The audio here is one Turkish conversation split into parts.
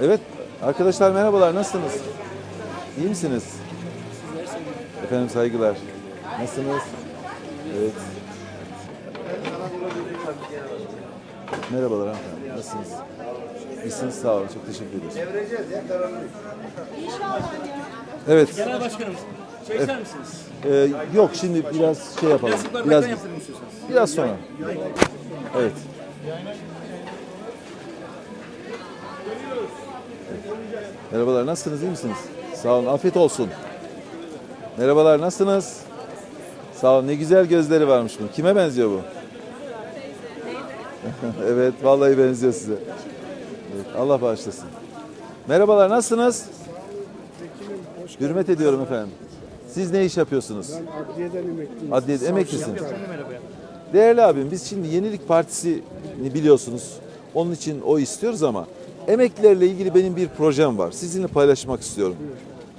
Evet, arkadaşlar merhabalar, nasılsınız? İyi misiniz? Efendim saygılar. Nasılsınız? Evet. Merhabalar hanımefendi, nasılsınız? İyisiniz, sağ olun, çok teşekkür ederiz. Evet, Genel başkanımız. İçer misiniz? e, yok şimdi biraz şey yapalım. Biraz, biraz sonra. Evet. Merhabalar, nasılsınız, iyi misiniz? Sağ olun, afiyet olsun. Merhabalar, nasılsınız? Sağ olun, ne güzel gözleri varmış bunun. Kime benziyor bu? evet, vallahi benziyor size. Evet, Allah bağışlasın. Merhabalar, nasılsınız? Hürmet ediyorum efendim. Siz ne iş yapıyorsunuz? Ben adliyeden emekliyim. Adliye emeklisin. Sen de merhaba ya. Değerli abim biz şimdi Yenilik Partisi'ni biliyorsunuz. Onun için o istiyoruz ama emeklilerle ilgili benim bir projem var. Sizinle paylaşmak istiyorum.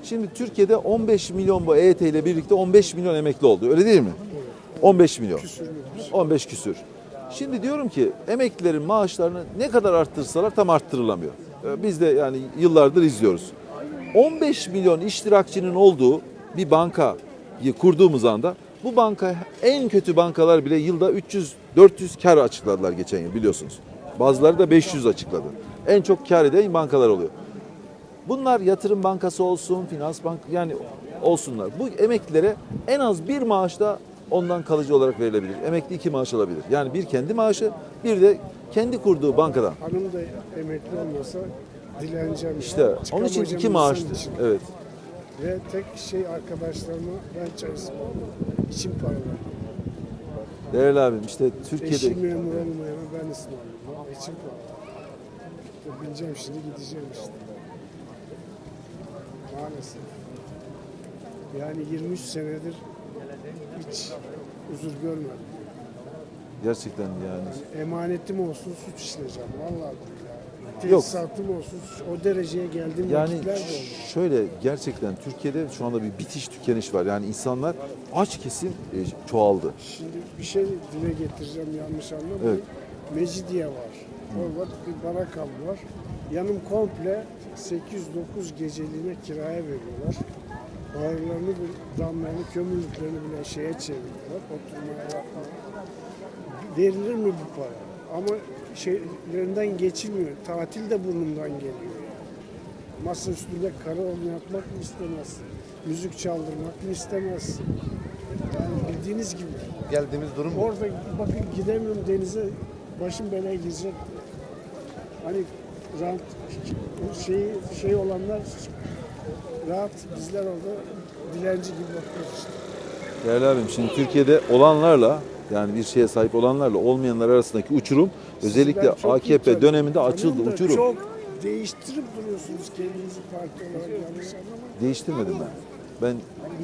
Şimdi Türkiye'de 15 milyon bu EYT ile birlikte 15 milyon emekli oldu. Öyle değil mi? 15 milyon. 15 küsür. Şimdi diyorum ki emeklilerin maaşlarını ne kadar arttırsalar tam arttırılamıyor. Ee, Biz de yani yıllardır izliyoruz. 15 milyon iştirakçının olduğu bir bankayı kurduğumuz anda bu banka en kötü bankalar bile yılda 300 400 kar açıkladılar geçen yıl biliyorsunuz. Bazıları da 500 açıkladı. En çok kar eden bankalar oluyor. Bunlar yatırım bankası olsun, finans bank yani olsunlar. Bu emeklilere en az bir maaş da ondan kalıcı olarak verilebilir. Emekli iki maaş alabilir. Yani bir kendi maaşı, bir de kendi kurduğu bankadan. Hanım da emekli olmasa dileneceğim. İşte onun için iki insan maaştır. için. Evet. Ve tek şey arkadaşlarıma ben ısmarlıyorum. İçim paralar. Değerli abim işte Eşim Türkiye'de memur olmayana ben ısmarlıyorum. İçim paralar. Bineceğim şimdi gideceğim işte. Maalesef. Yani 23 senedir hiç huzur görmedim. gerçekten yani Emanetim olsun suç işleyeceğim. Vallahi billahi. Yok. Tesisatım olsun suç- o dereceye geldiğim Yani vakitler de oldu. şöyle gerçekten Türkiye'de şu anda bir bitiş tükeniş var. Yani insanlar aç kesim e, çoğaldı. Şimdi bir şey dile getireceğim yanlış anlamayın. Evet. Mecidiye var. Orada bir barakam var. Yanım komple 8-9 geceliğine kiraya veriyorlar. Ağırlarını, bir damlarını, kömürlüklerini bile şeye çeviriyorlar. Oturmaya yapmaya. Verilir mi bu para? Ama şeylerinden geçilmiyor. Tatil de burnumdan geliyor. Masa üstünde kara oynatmak mı istemezsin? Müzik çaldırmak mı istemezsin? Yani bildiğiniz gibi. geldiğimiz durum. Orada bakın gidemiyorum denize başım belaya girecek. Hani rahat şey şey olanlar rahat bizler orada dilenci gibi bakıyoruz işte. Değerli abim şimdi Türkiye'de olanlarla yani bir şeye sahip olanlarla olmayanlar arasındaki uçurum özellikle iyi AKP döneminde açıldı da uçurum. Çok değiştirip duruyorsunuz kendinizi parti olarak yanlış anlamayın. Değiştirmedim ben. Ben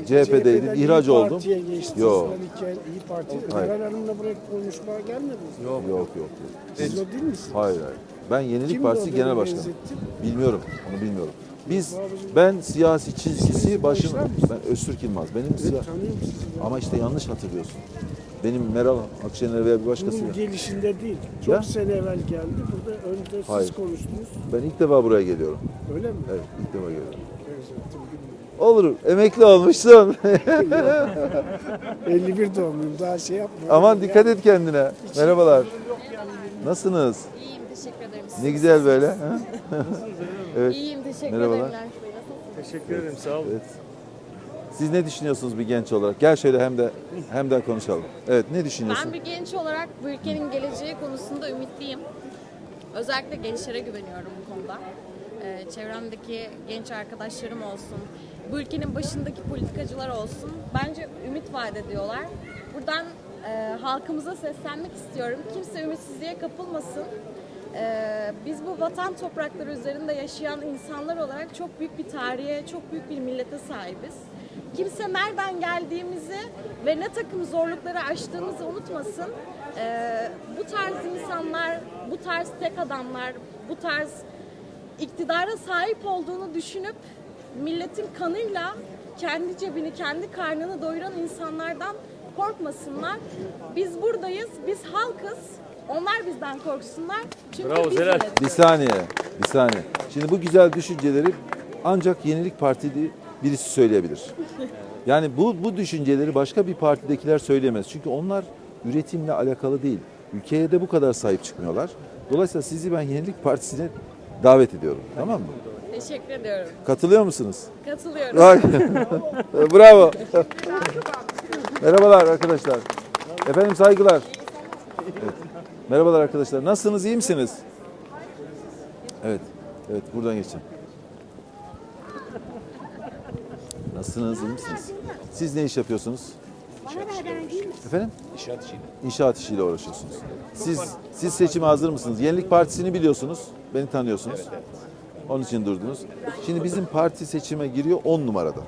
CHP'den CHP'deydim, İYİ ihraç oldum. Partiye geçtiniz. Yok. İki iyi Parti. Hayır. Meral Hanım'la buraya konuşmaya gelmediniz. mi? Yok yok yok. yok. Siz o değil misiniz? Hayır hayır. Ben Yenilik Kimdi Partisi Genel Başkanı. Bilmiyorum. Onu bilmiyorum. Biz ben siyasi çizgisi başım ben Öztürk Yılmaz. Benim Ben siya- tanıyorum sizi. ben. ama işte yanlış hatırlıyorsun. Benim Meral Akşener veya bir başkası. Bunun gelişinde değil. Çok Ya? sene evvel geldi. Burada önde siz Hayır. konuştunuz. Ben ilk defa buraya geliyorum. Öyle mi? Evet, ilk defa geliyorum. Olur, emekli olmuşsun. 51 doğumluyum. Daha şey yapma. Aman dikkat et kendine. Merhabalar. Nasılsınız? Ne güzel böyle. ha? evet. İyiyim teşekkür Merhabalar. ederim. Teşekkür ederim sağ olun. Evet. Siz ne düşünüyorsunuz bir genç olarak? Gel şöyle hem de hem de konuşalım. Evet, ne düşünüyorsun? Ben bir genç olarak bu ülkenin geleceği konusunda ümitliyim. Özellikle gençlere güveniyorum bu konuda. Ee, çevremdeki genç arkadaşlarım olsun, bu ülkenin başındaki politikacılar olsun. Bence ümit vaat ediyorlar. Buradan e, halkımıza seslenmek istiyorum. Kimse ümitsizliğe kapılmasın. Ee, biz bu vatan toprakları üzerinde yaşayan insanlar olarak çok büyük bir tarihe, çok büyük bir millete sahibiz. Kimse nereden geldiğimizi ve ne takım zorlukları aştığımızı unutmasın. Ee, bu tarz insanlar, bu tarz tek adamlar, bu tarz iktidara sahip olduğunu düşünüp milletin kanıyla kendi cebini, kendi karnını doyuran insanlardan korkmasınlar. Biz buradayız, biz halkız. Onlar bizden korksunlar. Çünkü Bravo, biz Zelal. Bir saniye. Bir saniye. Şimdi bu güzel düşünceleri ancak Yenilik Partili birisi söyleyebilir. Yani bu bu düşünceleri başka bir partidekiler söyleyemez. Çünkü onlar üretimle alakalı değil. Ülkeye de bu kadar sahip çıkmıyorlar. Dolayısıyla sizi ben Yenilik Partisi'ne davet ediyorum. Tamam mı? Teşekkür ediyorum. Katılıyor musunuz? Katılıyorum. Bravo. Merhabalar arkadaşlar. Efendim saygılar. Evet. Merhabalar arkadaşlar. Nasılsınız? iyi misiniz? Evet. Evet buradan geçeceğim. Nasılsınız? iyi misiniz? Siz ne iş yapıyorsunuz? Efendim? İnşaat işi. İnşaat işiyle uğraşıyorsunuz. Siz siz seçime hazır mısınız? Yenilik Partisi'ni biliyorsunuz. Beni tanıyorsunuz. Onun için durdunuz. Şimdi bizim parti seçime giriyor 10 numarada.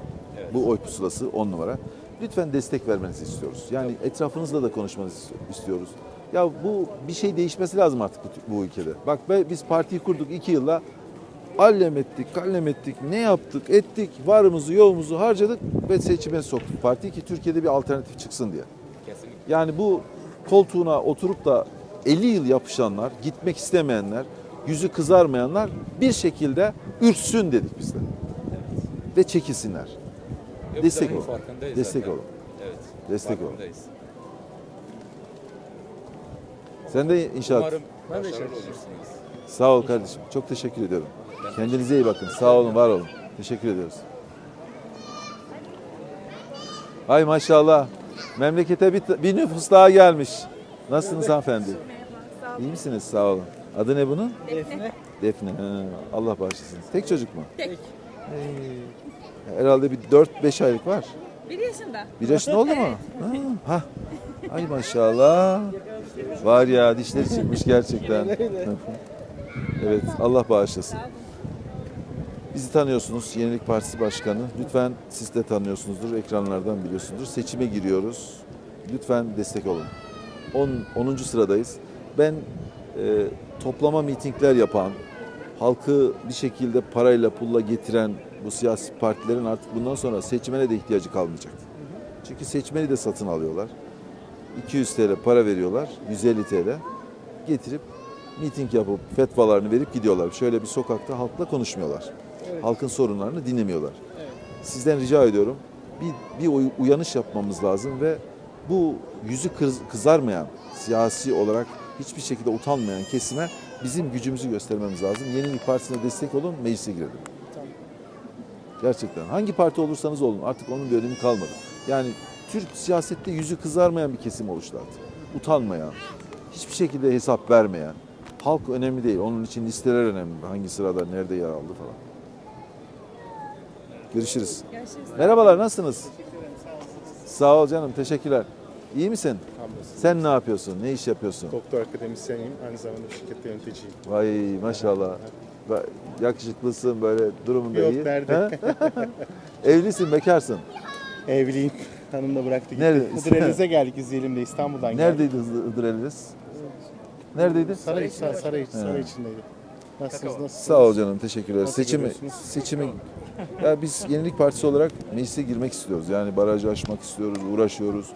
Bu oy pusulası 10 numara. Lütfen destek vermenizi istiyoruz. Yani etrafınızla da konuşmanızı istiyoruz. Ya bu bir şey değişmesi lazım artık bu, bu ülkede. Bak be, biz partiyi kurduk 2 yılla. Allem ettik, kallem ettik, ne yaptık, ettik, varımızı, yoğumuzu harcadık ve seçime soktuk partiyi ki Türkiye'de bir alternatif çıksın diye. Kesinlikle. Yani bu koltuğuna oturup da 50 yıl yapışanlar, gitmek istemeyenler, yüzü kızarmayanlar bir şekilde ürksün dedik biz de. Ve çekilsinler. Yok, Destek olun. Destek zaten. olun. Evet. Destek olun. Sen de inşaat. Umarım başarılı olursunuz. Sağ ol kardeşim. Çok teşekkür ediyorum. Kendinize iyi bakın. Sağ olun, var olun. Teşekkür ediyoruz. Ay maşallah. Memlekete bir, bir nüfus daha gelmiş. Nasılsınız hanımefendi? İyi misiniz? Sağ olun. Adı ne bunun? Defne. Defne. Ha, Allah bağışlasın. Tek çocuk mu? Tek. Ee, herhalde bir 4-5 aylık var. Bir yaşında. Bir yaşında oldu mu? Ha. ha. Ay maşallah. Var ya dişleri çıkmış gerçekten. evet Allah bağışlasın. Bizi tanıyorsunuz Yenilik Partisi Başkanı. Lütfen siz de tanıyorsunuzdur, ekranlardan biliyorsunuzdur. Seçime giriyoruz. Lütfen destek olun. 10. 10. sıradayız. Ben e, toplama mitingler yapan, halkı bir şekilde parayla pulla getiren bu siyasi partilerin artık bundan sonra seçmene de ihtiyacı kalmayacak. Çünkü seçmeni de satın alıyorlar. 200 TL para veriyorlar, 150 TL getirip miting yapıp fetvalarını verip gidiyorlar. Şöyle bir sokakta halkla konuşmuyorlar. Halkın sorunlarını dinlemiyorlar. Sizden rica ediyorum bir, bir uy- uyanış yapmamız lazım ve bu yüzü kız- kızarmayan, siyasi olarak hiçbir şekilde utanmayan kesime bizim gücümüzü göstermemiz lazım. Yenilik Partisi'ne destek olun, meclise girelim. Gerçekten. Hangi parti olursanız olun artık onun bir önemi kalmadı. Yani Türk siyasette yüzü kızarmayan bir kesim oluştu artık. Utanmayan, hiçbir şekilde hesap vermeyen. Halk önemli değil. Onun için listeler önemli. Hangi sırada, nerede yer aldı falan. Görüşürüz. Görüşürüz. Merhabalar, nasılsınız? Sağ ol canım, teşekkürler. İyi misin? Hamdolsun. Sen ne yapıyorsun? Ne iş yapıyorsun? Doktor akademisyeniyim. Aynı zamanda şirkette yöneticiyim. Vay maşallah. Ba- Yakışıklısın böyle durumun da Yok, iyi. nerede? Evlisin, bekarsın. Evliyim. Hanım da bıraktı gitti. Nerede? Hıdrellez'e geldik izleyelim de İstanbul'dan geldik. Neredeydi Eliz? Neredeydi? Saray, Saray, Saray, Saray içindeydi. Nasılsınız? Nasılsınız? Sağ ol canım, teşekkürler. Nasıl Seçimi, görüyorsunuz? seçimi, ya biz Yenilik Partisi olarak meclise girmek istiyoruz. Yani barajı aşmak istiyoruz, uğraşıyoruz.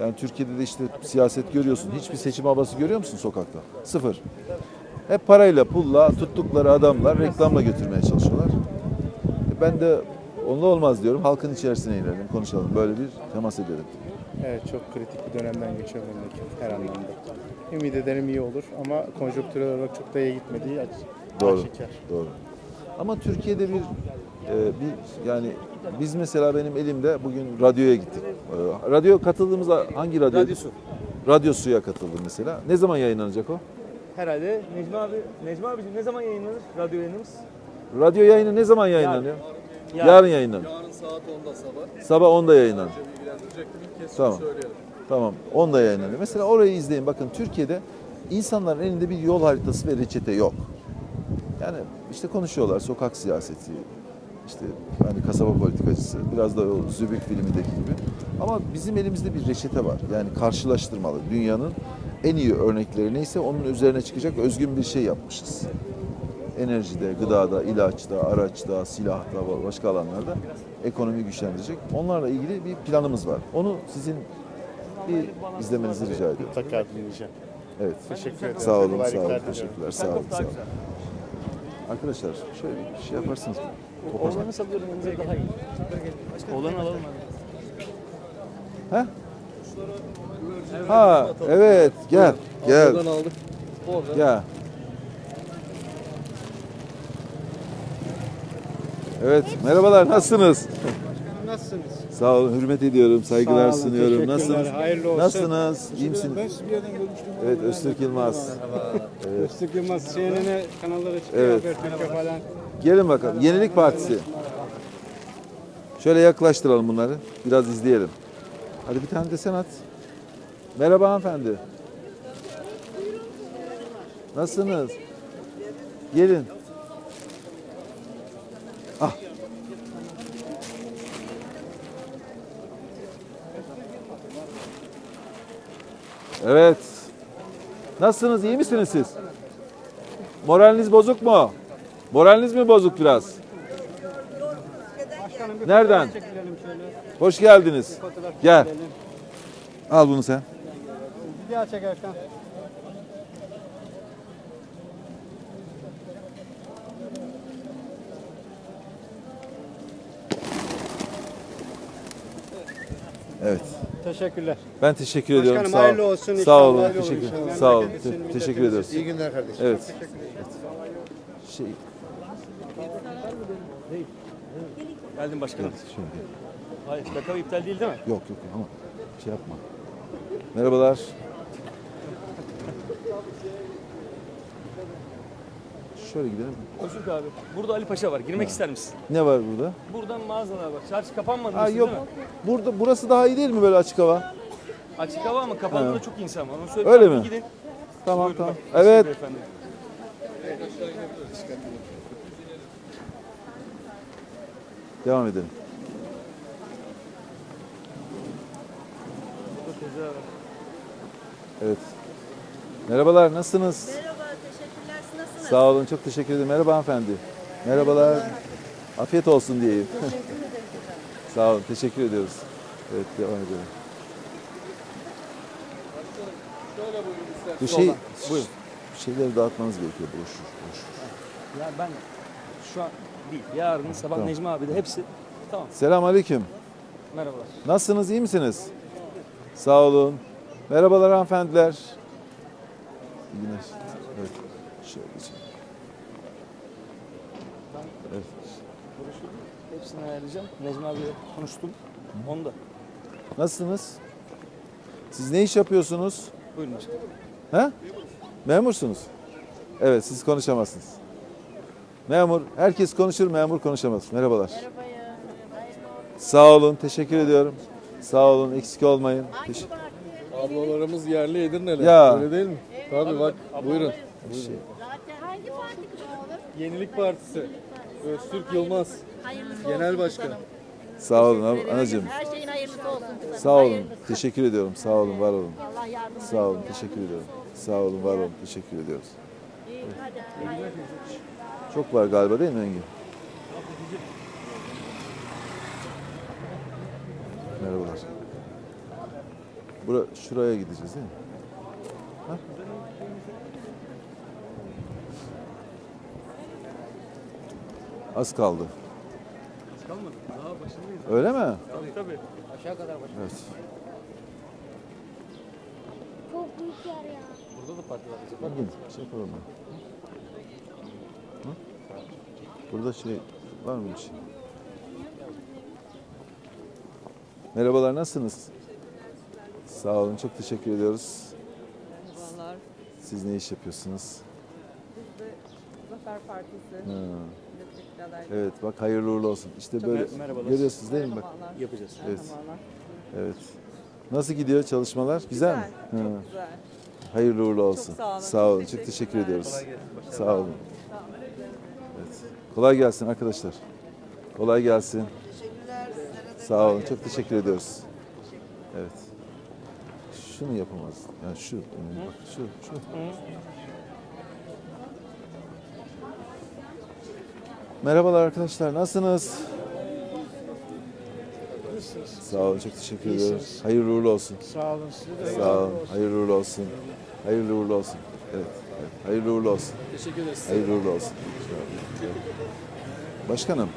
Yani Türkiye'de de işte siyaset görüyorsun. Hiçbir seçim havası görüyor musun sokakta? Sıfır. Hep parayla, pulla tuttukları adamlar reklamla götürmeye çalışıyorlar. Ben de onunla olmaz diyorum. Halkın içerisine inelim, konuşalım. Böyle bir temas edelim. Evet çok kritik bir dönemden geçiyor memleket her anlamda. Ümit ederim iyi olur ama konjonktürel olarak çok da iyi gitmediği aç, Doğru. aşikar. Doğru. Ama Türkiye'de bir e, bir yani biz mesela benim elimde bugün radyoya gittik. E, radyo katıldığımızda hangi radyo? Radyosu. Radyo Su'ya katıldım mesela. Ne zaman yayınlanacak o? Herhalde Necmi abi, Necmi abicim ne zaman yayınlanır radyo yayınımız? Radyo yayını ne zaman yayınlanıyor? Yarın, Yarın. yayınlanıyor. Yarın saat 10'da sabah. Sabah 10'da yayınlanıyor. Tamam. Tamam. 10'da yayınlanıyor. Mesela orayı izleyin. Bakın Türkiye'de insanların elinde bir yol haritası ve reçete yok. Yani işte konuşuyorlar sokak siyaseti, işte hani kasaba politikacısı, biraz da o Zübük filmindeki gibi. Ama bizim elimizde bir reçete var. Yani karşılaştırmalı. Dünyanın en iyi örnekleri neyse onun üzerine çıkacak özgün bir şey yapmışız. Enerjide, gıdada, ilaçta, araçta, silahta, başka alanlarda ekonomi güçlendirecek. Onlarla ilgili bir planımız var. Onu sizin bir izlemenizi rica ediyorum. Mutlaka dinleyeceğim. Evet. Teşekkür ederim. Sağ olun, sağ olun. Teşekkürler. Sağ olun, sağ olun. Arkadaşlar şöyle bir şey yaparsınız. Oğlanı salıyorum yanınıza daha iyi. Oğlanı alalım. He? Ha evet gel gel. Oradan aldık. Oradan. Gel. Evet merhabalar nasılsınız? Nasılsınız? Sağ olun hürmet ediyorum saygılar Sağ olun, sunuyorum. teşekkürler, Nasılsınız? hayırlı olsun. Nasılsınız? İyi misiniz? Ben sizi bir yerden görmüştüm. Evet Öztürk Yılmaz. Öztürk Yılmaz CNN kanallara çıkıyor. Evet. Habertürk'e falan. Gelin bakalım. Yenilik Partisi. Şöyle yaklaştıralım bunları. Biraz izleyelim. Hadi bir tane de sen at. Merhaba hanımefendi. Nasılsınız? Gelin. Evet. Nasılsınız? İyi misiniz siz? Moraliniz bozuk mu? Moraliniz mi bozuk biraz? Nereden? Hoş geldiniz. Gel. Al bunu sen. Video çekerken. Evet. Teşekkürler. Ben teşekkür ediyorum. Başkanım, Sağ ol. hayırlı olsun. Sağ olun. hayırlı Teşekkür. inşallah. Sağ olun. Te- teşekkür millet ediyoruz. İyi günler kardeşim. Evet. Şey, Geldim başkanım. şöyle. Hayır plaka iptal değil değil mi? Yok yok ama şey yapma. Merhabalar. Şöyle gidelim. Özgür abi. Burada Ali Paşa var. Girmek ister misin? Ne var burada? Buradan mağazalar var. Çarşı kapanmadı Ha mısın, yok. değil mi? Burada burası daha iyi değil mi böyle açık hava? Açık hava ama kapalı Ha. da çok insan var. Onu söyle. Öyle mi? Gidin. Tamam Buyurun tamam. bak. Evet. Beyefendi. Devam edelim. Burada teyze var. Evet. Merhabalar, nasılsınız? Merhaba? Sağ olun, çok teşekkür ederim. Merhaba hanımefendi. Merhabalar. Afiyet olsun diyeyim. Sağ olun, teşekkür ediyoruz. Evet, devam edelim. Bu şey, buyurun. Şeyleri dağıtmanız gerekiyor, broşür, broşür. Ya ben şu an değil. Yarın sabah Tamam. Necmi abi de hepsi. Tamam. Selam aleyküm. Merhabalar. Nasılsınız, iyi misiniz? Sağ olun. Merhabalar hanımefendiler. İyi günler. Evet. Şöyle geçelim. Evet. Hepsini ayarlayacağım. Necmi abiyle konuştum. Onu da. Nasılsınız? Siz ne iş yapıyorsunuz? Buyurun başkanım. He? Memursunuz. Evet, siz konuşamazsınız. Memur, herkes konuşur, memur konuşamaz. Merhabalar. Sağ olun, teşekkür ediyorum. Sağ olun, eksik olmayın. Teş- Ablalarımız yerli Edirne'li. Ya. Öyle değil mi? Tabii bak buyurun. Bir şey. Yenilik Partisi. Öztürk Yılmaz. Hayırlısı Genel olsun başkan. kızım. Sağ olun ab- anacığım. Her şeyin hayırlısı olsun kızım. Sağ olun. Hayırlısı. Teşekkür ediyorum. Sağ olun, var olun. Allah yardımcınız Sağ olun, teşekkür ediyorum. Sağ olun, var olun. Teşekkür ediyoruz. Çok var galiba değil mi Engin? Merhabalar. Bura, şuraya gideceğiz değil mi? Ha? Az kaldı. Kalmadı. Daha başındayız. Öyle mi? Tabii tabii. Aşağı kadar baş. Evet. Burada da parti var. Engin, şey yapalım? Hı? Burada şey var mı bir şey? Merhabalar, nasılsınız? Sağ olun, çok teşekkür ediyoruz. Merhabalar. Siz ne iş yapıyorsunuz? Zafer Partisi Ha, milletvekili evet, bak hayırlı uğurlu olsun. İşte böyle merhabalar. görüyorsunuz değil mi? Bak, Merhabalar. Yapacağız. Evet. Merhabalar. evet. Nasıl gidiyor çalışmalar? Güzel, mi? Güzel, Ha, çok güzel. Hayırlı uğurlu olsun. sağ olun, Sağ çok olun, çok teşekkür ediyoruz. Sağ olun. Evet. Kolay gelsin arkadaşlar. Kolay gelsin. Sağ olun. Çok teşekkür ediyoruz. Evet. Şunu yapamaz. Yani şu. yani bak şu. Şu. Merhabalar arkadaşlar. Nasılsınız? Sağ olun. Çok teşekkür ediyoruz. Hayırlı uğurlu olsun. Sağ olun size de. Sağ olun. Hayırlı uğurlu olsun. Hayırlı uğurlu olsun. Evet. evet. Hayırlı uğurlu olsun. Teşekkür ederiz. Hayırlı uğurlu olsun. Başkanım.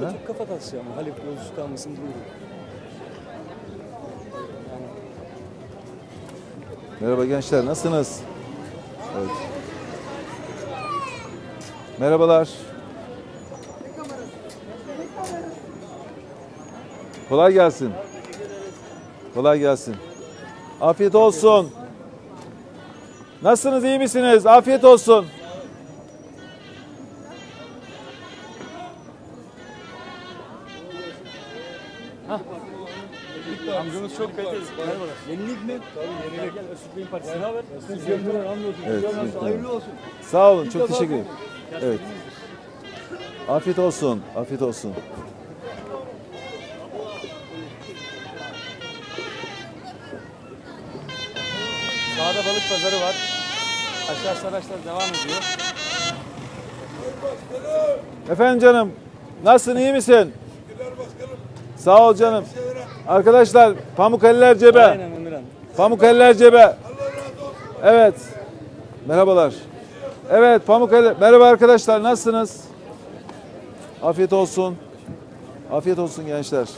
Ha? Çok kafa tasıyor ama Halep yolcusu kalmasın. Merhaba gençler, nasılsınız? Merhabalar. Kolay gelsin. Kolay gelsin. Afiyet olsun. Nasılsınız, iyi misiniz? Afiyet olsun. Amcamız çok kaliteli. Yenilik mi? Tabii yenilik. Partisi. Evet, Hayırlı olsun. Sağ olun, çok teşekkür ederim. Evet. Afiyet olsun, afiyet olsun. Sağda balık pazarı var. Aşağısı araçlar devam ediyor. Efendim canım, nasılsın, iyi misin? Sağ ol canım. Arkadaşlar, pamuk eller cebe. Aynen Emirhan. Pamuk eller cebe. Evet. Merhabalar. Evet, pamuk eller. Merhaba arkadaşlar, nasılsınız? Afiyet olsun. Afiyet olsun gençler.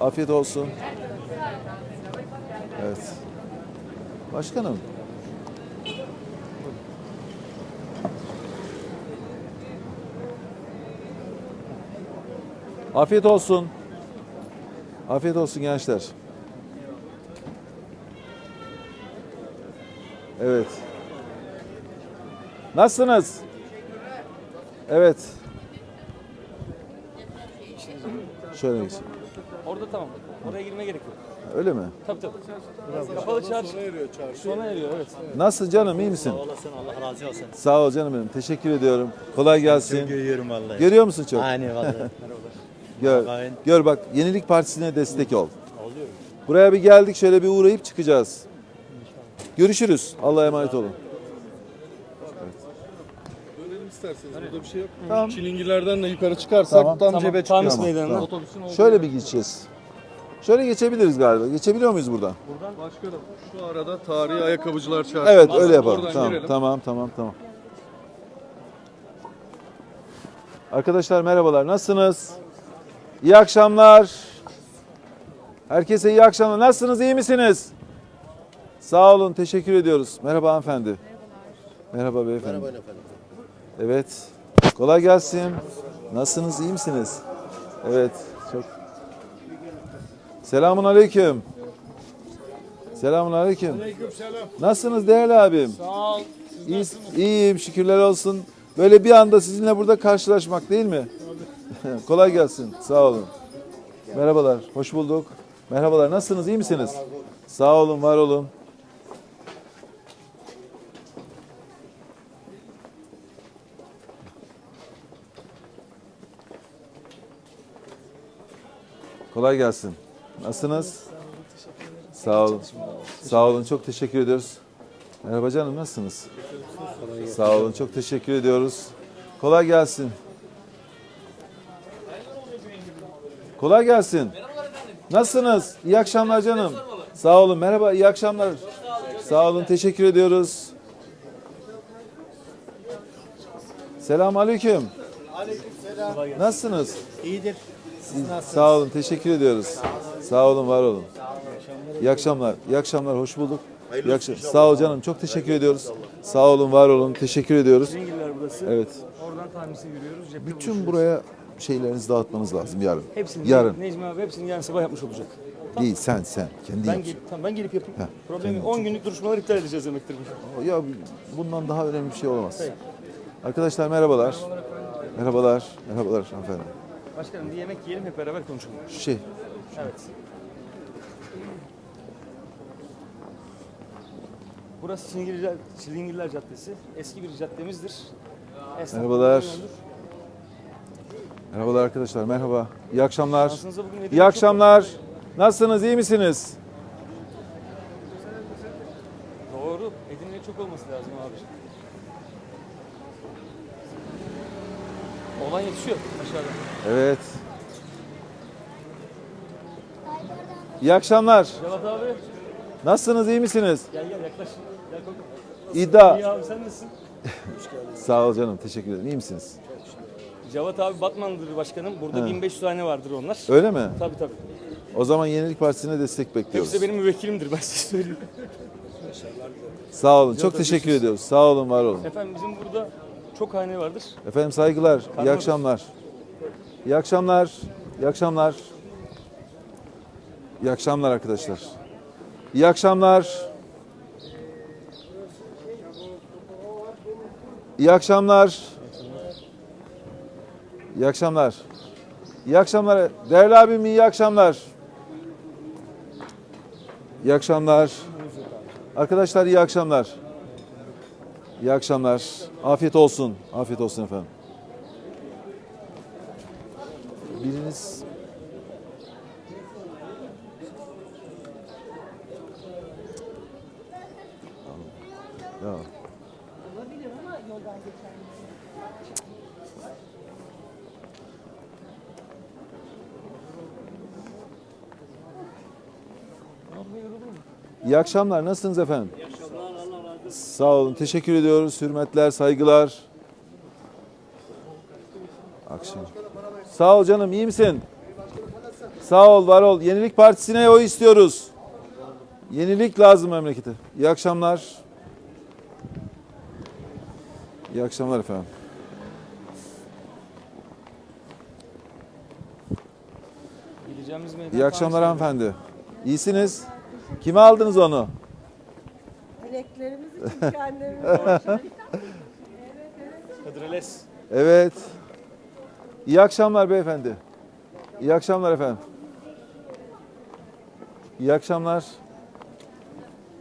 Afiyet olsun. Evet. Başkanım. Afiyet olsun. Afiyet olsun gençler. Evet. Nasılsınız? Evet. Şöyle gitsin. Orada tamam. Oraya girmeye gerek yok. Öyle mi? Tabii tabii. Kapalı çarşı. Sona eriyor çarşı. Sona eriyor evet. Nasıl canım iyi misin? olasın Allah razı olsun. Sağ ol canım benim. Teşekkür ediyorum. Kolay gelsin. Görüyorum vallahi. Görüyor musun çok? Aynen vallahi. Gör. Gör bak Yenilik Partisi'ne destek ol. Oluyor. Buraya bir geldik şöyle bir uğrayıp çıkacağız. Görüşürüz. Allah'a emanet olun. İsterseniz. Burada bir şey yok. Tamam. Çilingirlerden de yukarı çıkarsak Tamam. tam Tamam. cebe Tamis çıkıyor. meydanına. Tamam. Otobüsün olduğu Şöyle bir gideceğiz. Şöyle geçebiliriz galiba. Geçebiliyor muyuz buradan? Başkanım şu arada tarihi ayakkabıcılar çarşısı. Evet öyle yapalım. Oradan Tamam, girelim. tamam, tamam, tamam. Arkadaşlar merhabalar. Nasılsınız? İyi akşamlar. Herkese iyi akşamlar. Nasılsınız? İyi misiniz? Sağ olun. Teşekkür ediyoruz. Merhaba hanımefendi. Merhaba beyefendi. Merhaba efendim. Evet. Kolay gelsin. Nasılsınız? İyi misiniz? Evet. Çok. Selamun aleyküm. Selamun aleyküm. Nasılsınız değerli abim? Sağ ol. İyi, iyiyim şükürler olsun. Böyle bir anda sizinle burada karşılaşmak değil mi? Kolay gelsin. Sağ olun. Merhabalar. Hoş bulduk. Merhabalar. Nasılsınız? İyi misiniz? Sağ olun, var olun. Kolay gelsin. Nasılsınız? Sağ olun. Sağ olun. Çok teşekkür ediyoruz. Merhaba canım. Nasılsınız? Sağ olun. Çok teşekkür ediyoruz. Kolay gelsin. Kolay gelsin. Nasılsınız? İyi akşamlar canım. Sağ olun. Merhaba. iyi akşamlar. Sağ olun. Teşekkür ediyoruz. Selamun aleyküm. Nasılsınız? İyidir. Sağ olun, teşekkür ediyoruz. Sağ olun, var olun. İyi akşamlar, iyi akşamlar, hoş bulduk. İyi akşam. Sağ ol canım, çok teşekkür ediyoruz. Sağ olun, var olun, teşekkür ediyoruz. Zengiller burası. Evet, Oradan Tamis'e yürüyoruz. Cepte bütün buraya şeylerinizi dağıtmanız lazım yarın. Hepsini Yarın. Necmi abi hepsini yarın sabah yapmış olacak. Değil, sen, sen, kendi Ben, yap. gel, tamam, ben gelip yapayım. Heh, Problem yok. 10 günlük duruşmaları iptal edeceğiz demektir bu. Ya bundan daha önemli bir şey olamaz. Arkadaşlar merhabalar. Merhabalar, merhabalar hanımefendi. Başkanım bir yemek yiyelim hep beraber konuşalım. Şey, Evet. Burası Çilingirler, Çilingirler Caddesi. Eski bir caddemizdir. Esnaf Merhabalar. merhabalar arkadaşlar, merhaba. İyi akşamlar. Şansınıza bugün hediye İyi çok akşamlar. Nasılsınız, iyi misiniz? Doğru. Edirne çok olması lazım abi. Olan yetişiyor aşağıda. Evet. İyi akşamlar. Cevat abi. Nasılsınız, iyi misiniz? Gel gel yaklaş. Gel korkma. İddia. İyi abi sen nasılsın? Sağ ol canım, teşekkür ederim. İyi misiniz? Cevat abi Batman'dır başkanım. Burada He. 1500 tane vardır onlar. Öyle mi? Tabii tabii. O zaman Yenilik Partisi'ne destek bekliyoruz. Hepsi benim müvekkilimdir ben size söyleyeyim. Sağ olun, çok teşekkür ediyoruz. Sağ olun, var olun. Efendim bizim burada çok hane vardır. Efendim saygılar, iyi akşamlar. İyi akşamlar, iyi akşamlar. İyi akşamlar arkadaşlar. İyi akşamlar. İyi akşamlar. İyi akşamlar. İyi akşamlar. Değerli abim iyi akşamlar. İyi akşamlar. Arkadaşlar iyi akşamlar. İyi akşamlar. Afiyet olsun. Afiyet olsun efendim. Biriniz Ya. İyi akşamlar. Nasılsınız efendim? Sağ olun. Teşekkür ediyoruz. Hürmetler, saygılar. Akşam. Sağ ol canım. iyi misin? Sağ ol, var ol. Yenilik Partisi'ne oy istiyoruz. Yenilik lazım memlekete. İyi akşamlar. İyi akşamlar efendim. Gideceğimiz meydan İyi akşamlar hanımefendi. İyisiniz. Kime aldınız onu? Dileklerimiz için kendimiz Hıdrellez. Evet. İyi akşamlar beyefendi. İyi akşamlar efendim. İyi akşamlar.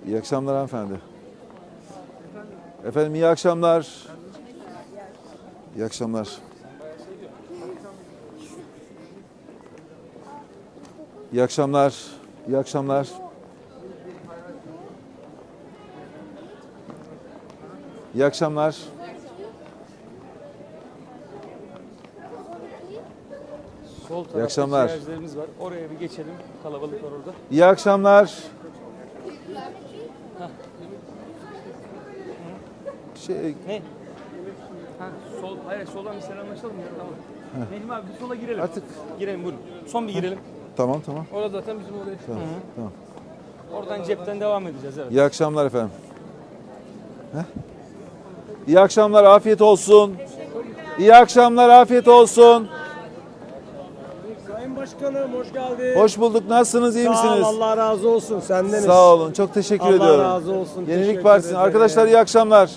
İyi akşamlar hanımefendi. Efendim iyi akşamlar. İyi akşamlar. İyi akşamlar. İyi akşamlar. İyi akşamlar. Sol tarafta akşamlar. ciğercilerimiz var. Oraya bir geçelim. Kalabalık var orada. İyi akşamlar. Şey, Ne? Ha, sol, hayır soldan bir selamlaşalım ya. Tamam. Necmi abi bir sola girelim. Artık- Girelim buyurun. Son bir girelim. tamam tamam. Orada zaten bizim oraya. Tamam, tamam. Oradan cepten devam edeceğiz evet. İyi akşamlar efendim. Heh. İyi akşamlar, afiyet olsun. İyi akşamlar, afiyet olsun. Başkanım hoş geldin. Hoş bulduk. Nasılsınız, iyi Sağ ol, misiniz? Allah razı olsun. Sendeniz. Sağ olun. Çok teşekkür Allah ediyorum. razı olsun. Yenilik Partisi. Arkadaşlar iyi akşamlar.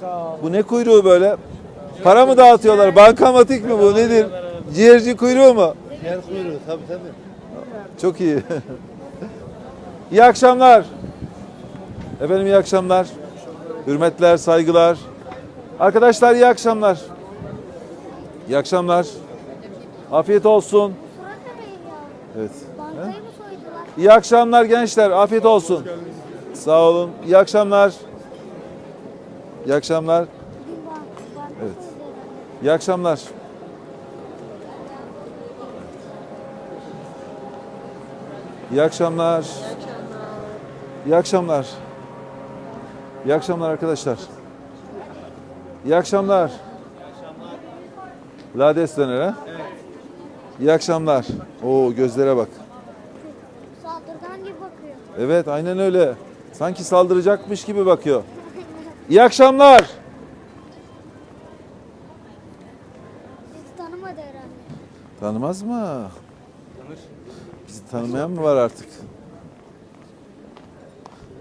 Sağ ol. Bu ne kuyruğu böyle? Para mı dağıtıyorlar? Bankamatik mi bu? Nedir? Ciğerci kuyruğu mu? Yer kuyruğu tabii tabii. Çok iyi. iyi akşamlar. Efendim iyi akşamlar. Hürmetler, saygılar. Arkadaşlar iyi akşamlar. İyi akşamlar. Afiyet olsun. Evet. Bankayı mı soydular? İyi akşamlar gençler. Afiyet olsun. Sağ olun. İyi akşamlar. İyi akşamlar. Evet. İyi akşamlar. İyi akşamlar. İyi akşamlar. İyi akşamlar arkadaşlar. İyi akşamlar. Lades döner ha? İyi akşamlar. Oo gözlere bak. Saldırgan gibi bakıyor. Evet aynen öyle. Sanki saldıracakmış gibi bakıyor. İyi akşamlar. Bizi tanımadı herhalde. Tanımaz mı? Tanır. Bizi tanımayan mı var artık?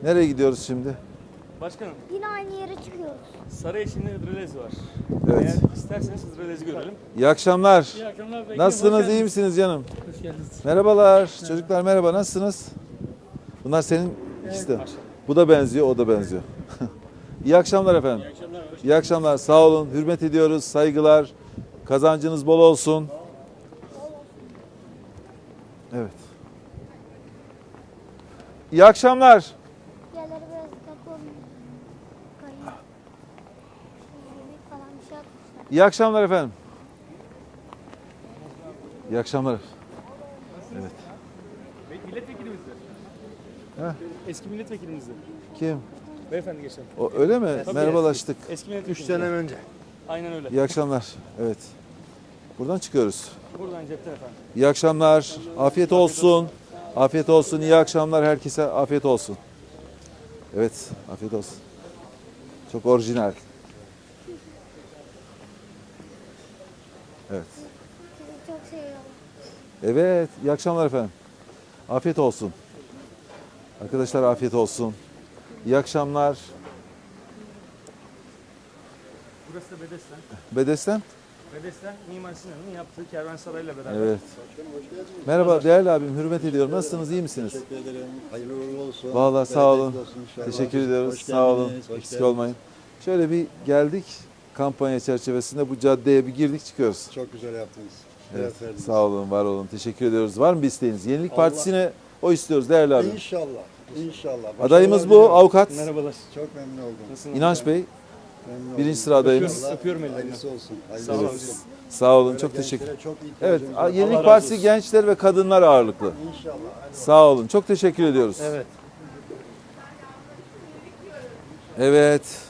Nereye gidiyoruz şimdi? Başkanım Yine aynı yere çıkıyoruz. Sarıyeşin'de Hıdrellez var. Evet. Eğer isterseniz Hıdrellez'i görelim. İyi akşamlar. İyi akşamlar. Nasılsınız? iyi misiniz canım? Hoş geldiniz. Merhabalar. Çocuklar merhaba. Nasılsınız? Bunlar senin işte. Bu da benziyor, o da benziyor. iyi akşamlar efendim. İyi akşamlar. İyi akşamlar. Sağ olun. Hürmet ediyoruz. Saygılar. Kazancınız bol olsun. Evet. İyi akşamlar. Yerlere biraz dikkatli olun. Kayın. Yemek falan bir şey atmışlar. İyi akşamlar efendim. İyi akşamlar. Evet. Milletvekilimiz de. Eski milletvekilimizdi. Kim? Beyefendi geçen. O, öyle mi? Tabii. Merhabalaştık. Eski milletvekilimiz. önce. Aynen öyle. İyi akşamlar. Evet. Buradan çıkıyoruz. Buradan cepten efendim. İyi akşamlar. Afiyet olsun. Afiyet olsun. İyi akşamlar herkese. Afiyet olsun. Evet, afiyet olsun. Çok orijinal. Evet. Sizi çok seviyorum. Evet, iyi akşamlar efendim. Afiyet olsun. Arkadaşlar afiyet olsun. İyi akşamlar. Burası da Bedesten. Bedesten. Bedesten Mimar Sinan'ın yaptığı kervansarayla beraber. Evet. Merhaba değerli abim, hürmet ediyorum. Nasılsınız, iyi misiniz? Teşekkür ederim. Hayırlı uğurlu olsun. Vallahi sağ olun. Bereketli olsun inşallah. Teşekkür ediyoruz. Hoş Sağ olun. geldiniz, hoş Eksik geldiniz. olmayın. Şöyle bir geldik. Kampanya çerçevesinde bu caddeye bir girdik çıkıyoruz. Çok güzel yaptınız. Evet, sağ olun, var olun. Teşekkür ediyoruz. Var mı bir isteğiniz? Yenilik Allah- Partisi'ne o istiyoruz değerli abi. İnşallah. İnşallah. Başarılar Adayımız bu, avukat Merhabalar. Çok memnun oldum. Nasılsınız? İnanç Bey. Memnun Birinci oldum. sıra adayımız. Öpüyorum ellerinden. Olsun. Hayırlısı Sağ olun. olsun. Sağ olun, Böyle çok teşekkür Çok Evet. Yenilik Partisi olsun. gençler ve kadınlar ağırlıklı. İnşallah. Sağ olun, çok teşekkür ediyoruz. Evet. Evet.